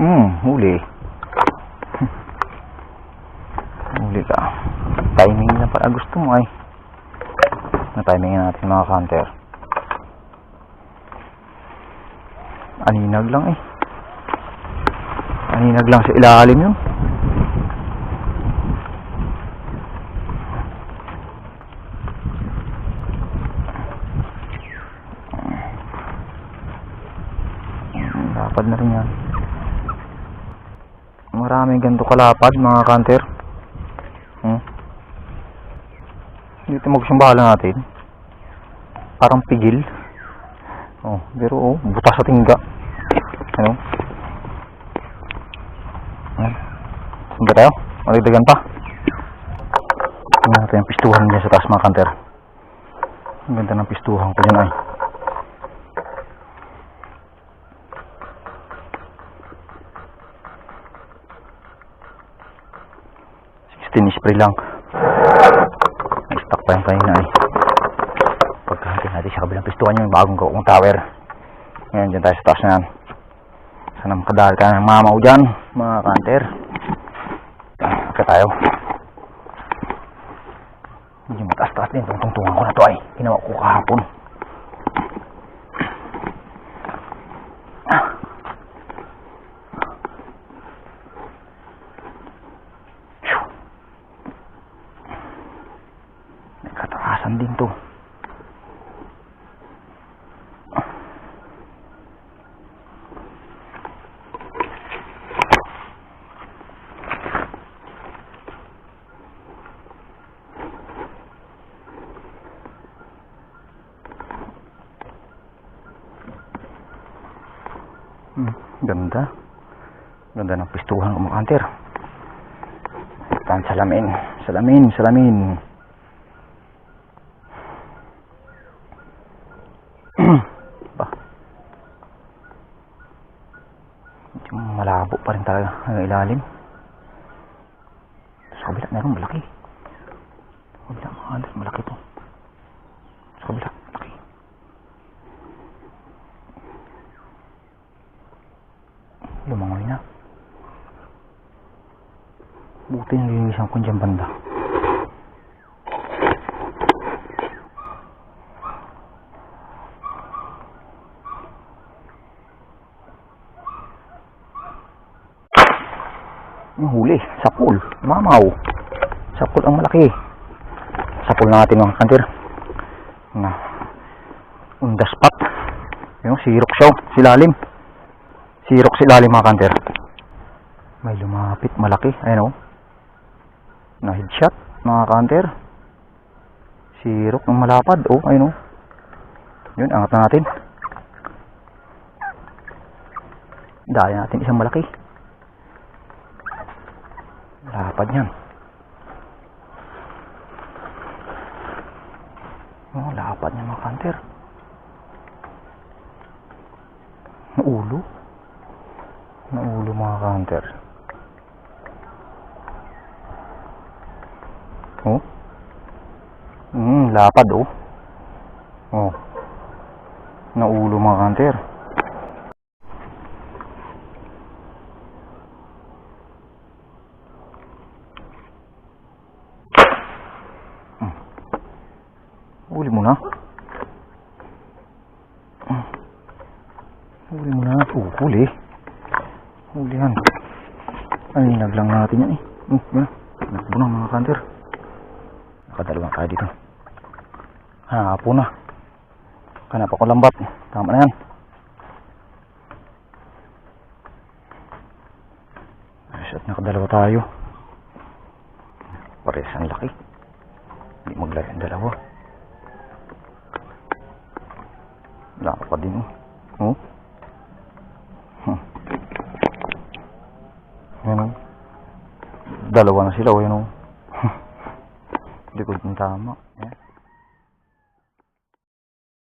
Hmm, huli. huli ka. Timing na pala gusto mo ay. Na timing natin mga counter. Aninag lang eh. Aninag lang sa ilalim yun. Lapad na rin yan. Maraming ganito kalapad mga counter. Hmm. Dito magsumbala natin. Parang pigil. Oh, pero oh, butas sa tingga. Ano? Saan ba tayo? Maligdagan pa. Tingnan yung pistuhan niya sa taas mga kanter. Ang ganda ng pistuhan ko dyan ay. Sixteen spray lang. Nag-stock pa yung kanina ay. Pagkahati natin sa kabilang pistuhan yung bagong gawang tower. Ngayon, dyan tayo sa taas na yan. Sana makadahal ka ng mamaw dyan, mga kanter. Kaya tayo. Medyo mataas-taas din. Tungtungan ko na to ay. Ginawa ko kahapon. Phew. May kataasan din to. Hmm, ganda. Ganda ng pistuhan ng mga kanter. Salamin. Salamin, salamin. Pa rin talaga ang ilalim. Sa kabila meron malaki. Sa kabila mga kanter, malaki to. Sa kabila, malaki. lumangoy na. Buti yung linisan ko dyan banda. Yung huli, sapul, mamaw. Sapul ang malaki. Sapul natin mga kantir. Na, undas pat. Yung sirok siya, silalim. Sirok si lalim mga kanter. May lumapit malaki. Ayun o. Na headshot mga kanter. Sirok ng malapad. Oh, ayun o. Yun, angat na natin. Dahil natin isang malaki. Lapad yan. Oh, lapad niya mga kanter. Ulo. na ulo mga counter. Oh. Hmm, lapad oh. Oh. Na ulo mga counter. Hmm. Uli mo na. Hmm. Uli mo na. Oh, huli. Hulihan. Ay, naglang natin yan eh. Hmm, yun. Nakbo na mga kanter. Nakadalawa tayo dito. Hapon na. Kanap ako lambat. Tama na yan. At nakadalawa tayo. Pares ang laki. Hindi maglari ang dalawa. Wala pa din oh. Oh. Hmm. Yan o. Dalawa na sila o yan o. Likod ng tama.